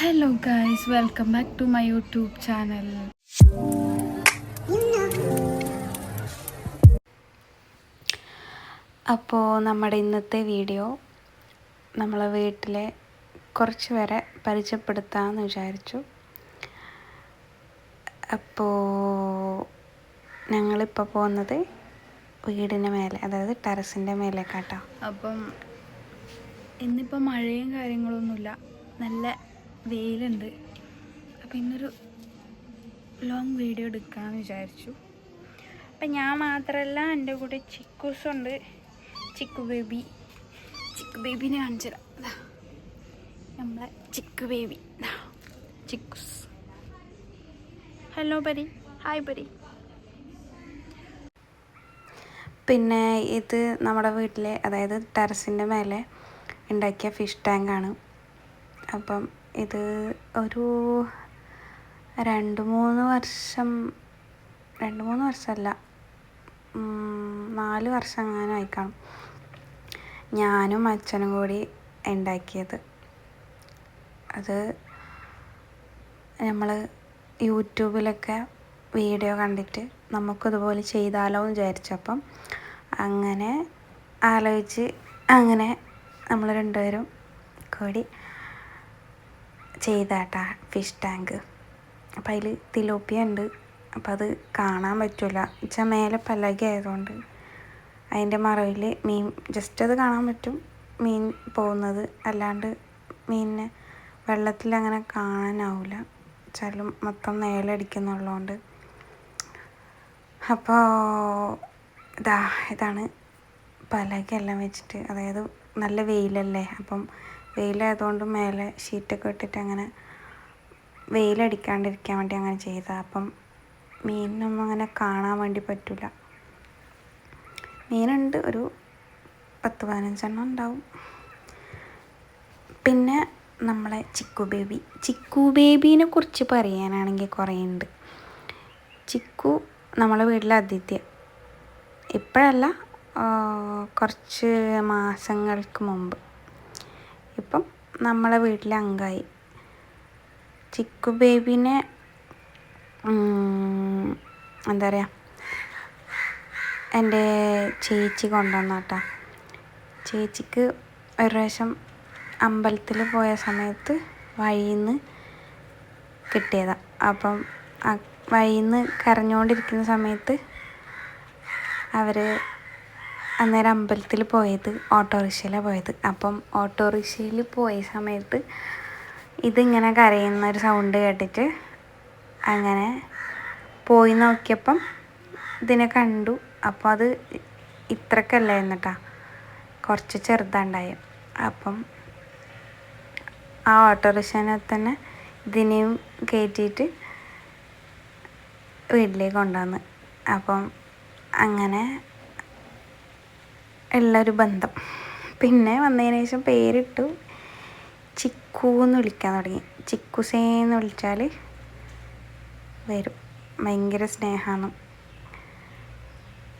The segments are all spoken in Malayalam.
Hello guys welcome back to my YouTube channel അപ്പോൾ നമ്മുടെ ഇന്നത്തെ വീഡിയോ നമ്മളെ വീട്ടിലെ കുറച്ച് പേരെ പരിചയപ്പെടുത്താമെന്ന് വിചാരിച്ചു. അപ്പോൾ ഞങ്ങളിപ്പോൾ പോകുന്നത് വീടിന് മേലെ അതായത് ടെറസിന്റെ മേലേക്കാട്ടോ. അപ്പം ഇന്നിപ്പോൾ മഴയും കാര്യങ്ങളൊന്നുമില്ല. നല്ല വെയിലുണ്ട്. അപ്പം ഇന്നൊരു ലോങ് വീഡിയോ എടുക്കാമെന്ന് വിചാരിച്ചു. അപ്പം ഞാൻ മാത്രമല്ല എന്റെ കൂടെ ചിക്കൂസുണ്ട്. ചിക്കു ബേബി. ചിക്കു ബേബിനെ കാണിച്ചുതരാം. ദാ. നമ്മളെ Chikku baby. ചിക്കുസ്. Hello Pari. Hi Pari. പിന്നെ ഇത് നമ്മുടെ വീട്ടിലെ അതായത് ടെറസിന്റെ മേലെ ഉണ്ടാക്കിയ ഫിഷ് ടാങ്കാണ് അപ്പം ഇത് ഒരു രണ്ട് മൂന്ന് വർഷം രണ്ട് മൂന്ന് വർഷമല്ല നാല് വർഷം അങ്ങനെ ആയിക്കാണും ഞാനും അച്ഛനും കൂടി ഉണ്ടാക്കിയത്. അത് നമ്മൾ യൂട്യൂബിലൊക്കെ വീഡിയോ കണ്ടിട്ട് നമുക്കിതുപോലെ ചെയ്താലോ എന്ന് വിചാരിച്ചപ്പം അങ്ങനെ ആലോചിച്ച് അങ്ങനെ നമ്മൾ രണ്ടുപേരും കൂടി ചെയ്താട്ടാ ഫിഷ് ടാങ്ക് അപ്പം അതിൽ തിലോപ്പിയ ഉണ്ട് അപ്പം അത് കാണാൻ പറ്റില്ല വെച്ചാൽ മേലെ പല്ലകി ആയതുകൊണ്ട് അതിന്റെ മറവിൽ മീൻ ജസ്റ്റ് അത് കാണാൻ പറ്റും. മീൻ പോകുന്നത് അല്ലാണ്ട് മീനിനെ വെള്ളത്തിൽ അങ്ങനെ കാണാനാവില്ല വെച്ചാലും മൊത്തം നേലടിക്കുന്നുള്ളതുകൊണ്ട് അപ്പോൾ ഇതാ ഇതാണ് പലകയെല്ലാം വെച്ചിട്ട്. അതായത് നല്ല വെയിലല്ലേ. അപ്പം വെയിലായതുകൊണ്ട് മേലെ ഷീറ്റൊക്കെ ഇട്ടിട്ട് അങ്ങനെ വെയിലടിക്കാണ്ടിരിക്കാൻ വേണ്ടി അങ്ങനെ ചെയ്തതാണ് അപ്പം മീനൊന്നും അങ്ങനെ കാണാൻ വേണ്ടി പറ്റില്ല മീനുണ്ട് ഒരു പത്ത് പതിനഞ്ചെണ്ണം ഉണ്ടാവും. പിന്നെ നമ്മളെ ചിക്കു ബേബി. ചിക്കു ബേബീനെ കുറിച്ച് പറയാനാണെങ്കിൽ കുറേ ഉണ്ട്. ചിക്കു നമ്മളെ വീട്ടിലെ അതിഥ്യ ഇപ്പോഴല്ല കുറച്ച് മാസങ്ങൾക്ക് മുമ്പ്. ഇപ്പം നമ്മളെ വീട്ടിലെ അംഗമായി ചിക്കു ബേബിനെ എന്താ പറയുക എന്റെ ചേച്ചി കൊണ്ടുവന്നാട്ടാ. ചേച്ചിക്ക് ഒരു പ്രാവശ്യം അമ്പലത്തിൽ പോയ സമയത്ത് വഴിയിൽ നിന്ന് കിട്ടിയതാണ് അപ്പം വഴിയിൽ കരഞ്ഞുകൊണ്ടിരിക്കുന്ന സമയത്ത് അവർ അന്നേരം അമ്പലത്തിൽ പോയത് ഓട്ടോറിക്ഷയിലാണ് പോയത്. അപ്പം ഓട്ടോറിക്ഷയിൽ പോയ സമയത്ത് ഇതിങ്ങനെ കരയുന്ന ഒരു സൗണ്ട് കേട്ടിട്ട് അങ്ങനെ പോയി നോക്കിയപ്പം ഇതിനെ കണ്ടു. അപ്പോൾ അത് ഇത്രക്കല്ല കേട്ടോ കുറച്ച് ചെറുതാണ്ടായി. അപ്പം ആ ഓട്ടോറിക്ഷനെ തന്നെ ഇതിനെയും കയറ്റിയിട്ട് വീട്ടിലേക്ക് കൊണ്ടുവന്ന്. അപ്പം അങ്ങനെ ഉള്ളൊരു ബന്ധം. പിന്നെ വന്നതിന് ശേഷം പേരിട്ടു ചിക്കു എന്ന് വിളിക്കാൻ തുടങ്ങി. ചിക്കുസേ എന്ന് വിളിച്ചാൽ വരും. ഭയങ്കര സ്നേഹമാണ്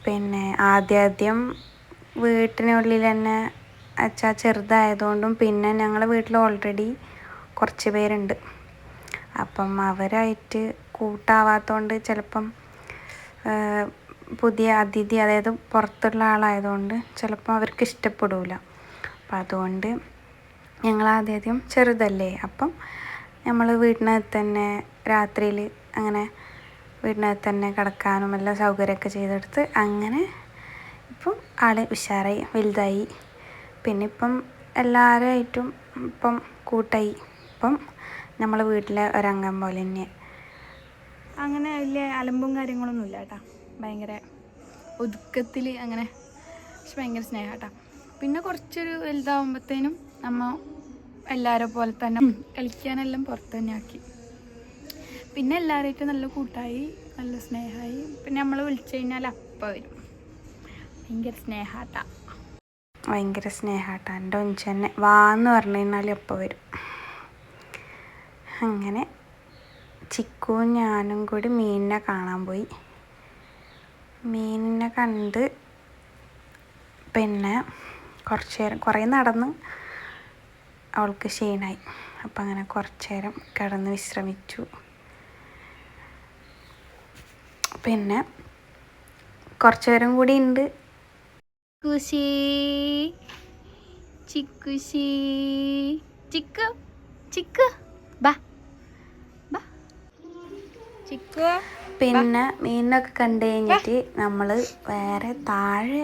പിന്നെ ആദ്യാദ്യം വീട്ടിനുള്ളിൽ തന്നെ അച്ഛാ ചെറുതായതുകൊണ്ടും പിന്നെ ഞങ്ങളുടെ വീട്ടിൽ ഓൾറെഡി കുറച്ച് പേരുണ്ട്. അപ്പം അവരായിട്ട് കൂട്ടാവാത്തതുകൊണ്ട് ചിലപ്പം പുതിയ അതിഥി അതായത് പുറത്തുള്ള ആളായതുകൊണ്ട് ചിലപ്പോൾ അവർക്ക് ഇഷ്ടപ്പെടില്ല അപ്പം അതുകൊണ്ട് ഞങ്ങൾ ആദ്യം ചെറുതല്ലേ. അപ്പം നമ്മൾ വീട്ടിനകത്ത് തന്നെ രാത്രിയിൽ അങ്ങനെ വീടിനകത്ത് തന്നെ കിടക്കാനും എല്ലാം സൗകര്യമൊക്കെ ചെയ്തെടുത്ത് അങ്ങനെ ഇപ്പം ആൾ ഉഷാറായി വലുതായി. പിന്നെ ഇപ്പം എല്ലാവരുമായിട്ടും ഇപ്പം കൂട്ടായി. ഇപ്പം നമ്മളെ വീട്ടിലെ ഒരംഗം പോലെ തന്നെ. അങ്ങനെ വലിയ അലമ്പും കാര്യങ്ങളൊന്നും ഇല്ല കേട്ടാ. ഭയങ്കര ഒതുക്കത്തിൽ അങ്ങനെ പക്ഷെ ഭയങ്കര സ്നേഹം പിന്നെ കുറച്ചൊരു വലുതാവുമ്പോഴത്തേനും നമ്മ എല്ലാവരെ പോലെ തന്നെ കളിക്കാനെല്ലാം പുറത്ത് തന്നെ ആക്കി. പിന്നെ എല്ലാവരുമായിട്ട് നല്ല കൂട്ടായി നല്ല സ്നേഹമായി പിന്നെ നമ്മൾ വിളിച്ചു കഴിഞ്ഞാൽ അപ്പം വരും. ഭയങ്കര സ്നേഹാട്ട. ഭയങ്കര സ്നേഹാട്ട. എന്റെ വാ എന്ന് പറഞ്ഞു കഴിഞ്ഞാൽ എപ്പോൾ വരും. അങ്ങനെ ചിക്കുവും ഞാനും കൂടി മീനിനെ കാണാൻ പോയി. മീനിനെ കണ്ട് പിന്നെ കുറച്ച് നേരം കുറേ നടന്ന്. അവൾക്ക് ക്ഷീണായി. അപ്പം അങ്ങനെ കുറച്ച് നേരം കിടന്ന് വിശ്രമിച്ചു. പിന്നെ കുറച്ച് നേരം കൂടി ഉണ്ട്. ചിക്കുശി ചിക്കുശി. ചിക്കു ചിക്കു. ബാ ബാ. ചിക്കു. പിന്നെ മീനൊക്കെ കണ്ടു കഴിഞ്ഞിട്ട് നമ്മൾ വേറെ താഴെ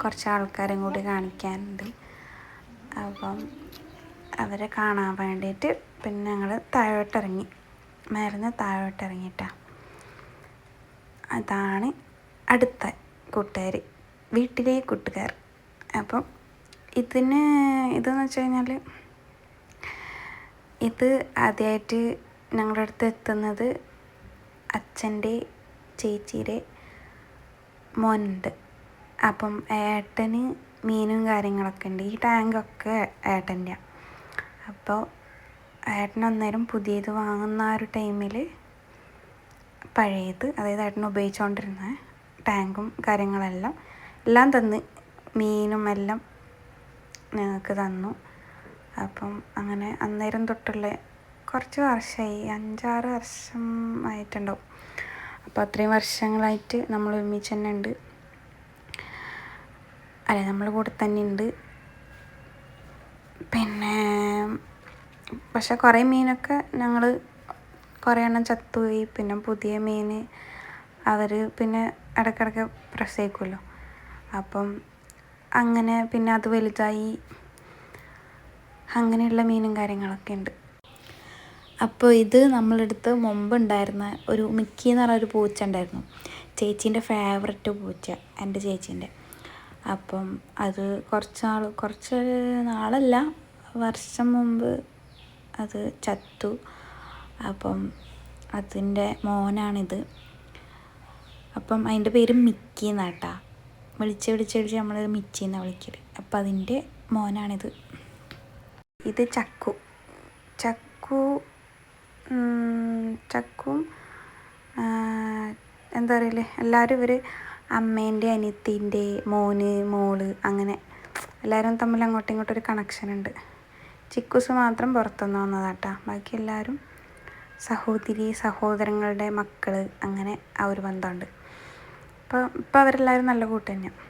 കുറച്ച് ആൾക്കാരും കൂടി കാണിക്കാനുണ്ട്. അപ്പം അവരെ കാണാൻ വേണ്ടിയിട്ട് പിന്നെ ഞങ്ങൾ താഴോട്ടിറങ്ങി. മരുന്ന് താഴോട്ടിറങ്ങിയിട്ടാ. അതാണ് അടുത്ത കൂട്ടുകാർ വീട്ടിലെ കൂട്ടുകാർ അപ്പം ഇതിന് ഇതെന്ന് വെച്ച് കഴിഞ്ഞാൽ ഇത് ആദ്യമായിട്ട് ഞങ്ങളുടെ അടുത്ത് എത്തുന്നത് അച്ഛന്റെ ചേച്ചിയുടെ മോനുണ്ട്. അപ്പം ഏട്ടന് മീനും കാര്യങ്ങളൊക്കെ ഉണ്ട്. ഈ ടാങ്കൊക്കെ ഏട്ടന്റെ അപ്പോൾ ഏട്ടൻ അന്നേരം പുതിയത് വാങ്ങുന്ന ആ ഒരു ടൈമിൽ പഴയത് അതായത് ഏട്ടൻ ഉപയോഗിച്ചുകൊണ്ടിരുന്ന ടാങ്കും കാര്യങ്ങളെല്ലാം എല്ലാം തന്ന് മീനും എല്ലാം ഞങ്ങൾക്ക് തന്നു. അപ്പം അങ്ങനെ അന്നേരം തൊട്ടുള്ള കുറച്ച് വർഷമായി. അഞ്ചാറ് വർഷം ആയിട്ടുണ്ടാവും. അപ്പോൾ അത്രയും വർഷങ്ങളായിട്ട് നമ്മൾ ഒരുമിച്ച് തന്നെ ഉണ്ട്. അല്ല നമ്മൾ കൂടെ തന്നെ ഉണ്ട്. പിന്നെ പക്ഷെ കുറേ മീനൊക്കെ ഞങ്ങൾ കുറേ എണ്ണം ചത്തുപോയി. പിന്നെ പുതിയ മീൻ അവർ പിന്നെ ഇടയ്ക്കിടയ്ക്ക് പ്രസവിക്കുമല്ലോ. അപ്പം അങ്ങനെ പിന്നെ അത് വലുതായി. അങ്ങനെയുള്ള മീനും കാര്യങ്ങളൊക്കെ ഉണ്ട്. അപ്പോൾ ഇത് നമ്മളെടുത്ത് മുമ്പ് ഉണ്ടായിരുന്ന ഒരു മിക്കി എന്ന് പറഞ്ഞ ഒരു പൂച്ച ഉണ്ടായിരുന്നു. ചേച്ചീന്റെ ഫേവററ്റ് പൂച്ച എന്റെ ചേച്ചീന്റെ. അപ്പം അത് കുറച്ച് നാൾ കുറച്ച് നാളല്ല വർഷം മുമ്പ് അത് ചത്തു. അപ്പം അതിന്റെ മോനാണിത്. അപ്പം അതിന്റെ പേര് മിക്കി എന്നാട്ടാ. വിളിച്ച് വിളിച്ച് വിളിച്ച് നമ്മൾ മിച്ചി എന്നാണ് വിളിക്കൽ അപ്പം അതിന്റെ മോനാണിത്. ഇത് ചക്കു. ചക്കു ചക്കും. എന്താ പറയില്ലേ എല്ലാവരും ഇവർ അമ്മേന്റെ അനിയത്തിന്റെ മോന് മോൾ അങ്ങനെ എല്ലാവരും തമ്മിൽ അങ്ങോട്ടും ഇങ്ങോട്ടും ഒരു കണക്ഷൻ ഉണ്ട്. ചിക്കുസ് മാത്രം പുറത്തുനിന്ന് വന്നതാട്ടാ. ബാക്കി എല്ലാവരും സഹോദരി സഹോദരങ്ങളുടെ മക്കൾ അങ്ങനെ ആ ഒരു ബന്ധമുണ്ട്. അപ്പോൾ ഇപ്പോൾ അവരെല്ലാവരും നല്ല കൂട്ട് തന്നെയാണ്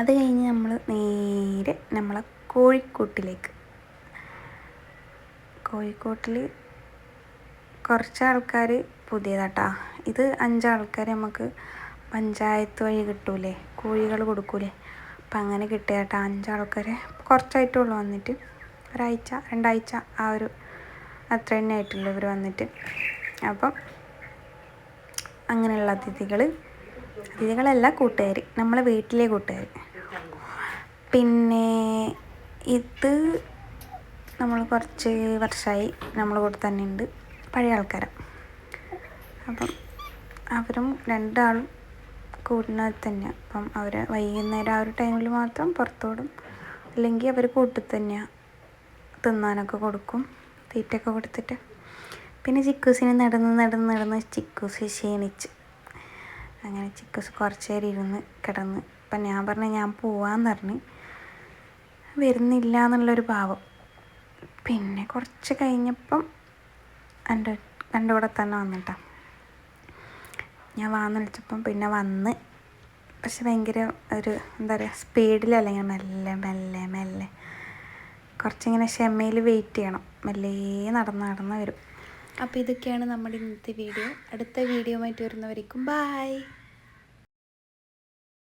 അത് കഴിഞ്ഞ് നമ്മൾ നേരെ നമ്മളെ കോഴിക്കോട്ടിലേക്ക്. കോഴിക്കോട്ടിൽ കുറച്ച് ആൾക്കാർ പുതിയതാട്ടാ. ഇത് അഞ്ചാൾക്കാർ നമുക്ക് പഞ്ചായത്ത് വഴി കിട്ടൂലേ കോഴികൾ കൊടുക്കൂലേ. അപ്പം അങ്ങനെ കിട്ടിയാട്ടാ കുറച്ചായിട്ടേ കുറച്ചായിട്ടുള്ളൂ വന്നിട്ട്. ഒരാഴ്ച രണ്ടാഴ്ച ആ ഒരു അത്ര തന്നെ ആയിട്ടുള്ളൂ ഇവർ വന്നിട്ട്. അപ്പം അങ്ങനെയുള്ള അതിഥികൾ അതിഥികളല്ല കൂട്ടുകാർ നമ്മളെ വീട്ടിലെ കൂട്ടുകാർ പിന്നെ ഇത് നമ്മൾ കുറച്ച് വർഷമായി നമ്മൾ കൂടെ തന്നെ ഉണ്ട് പഴയ ആൾക്കാരാണ് അപ്പം അവരും രണ്ടാളും കൂടുന്നത് തന്നെയാണ് അപ്പം അവർ വൈകുന്നേരം ആ ഒരു ടൈമിൽ മാത്രം പുറത്തോടും അല്ലെങ്കിൽ അവർ കൂട്ടിൽ തന്നെയാണ് തിന്നാനൊക്കെ കൊടുക്കും തീറ്റയൊക്കെ കൊടുത്തിട്ട്. പിന്നെ ചിക്കൂസിന് നടന്ന് നടന്ന് നടന്ന് ചിക്കൂസ് ക്ഷീണിച്ച്. അങ്ങനെ ചിക്കൂസ് കുറച്ച് നേരം ഇരുന്ന് കിടന്ന്. അപ്പം ഞാൻ പറഞ്ഞു ഞാൻ പോവാന്ന് പറഞ്ഞ്. വരുന്നില്ല എന്നുള്ളൊരു ഭാവം. പിന്നെ കുറച്ച് കഴിഞ്ഞപ്പം എന്റെ എന്റെ കൂടെ തന്നെ വന്നിട്ടാ. ഞാൻ വാന്ന് വിളിച്ചപ്പം പിന്നെ വന്ന് പക്ഷെ ഭയങ്കര ഒരു എന്താ പറയുക സ്പീഡിലല്ല ഇങ്ങനെ മെല്ലെ മെല്ലെ മെല്ലെ. കുറച്ചിങ്ങനെ ക്ഷമയിൽ വെയിറ്റ് ചെയ്യണം. മെല്ലേ നടന്ന് നടന്ന് വരും. അപ്പോൾ ഇതൊക്കെയാണ് നമ്മുടെ ഇന്നത്തെ വീഡിയോ അടുത്ത വീഡിയോ ആയിട്ട് വരുന്നവരേക്കും ബായ്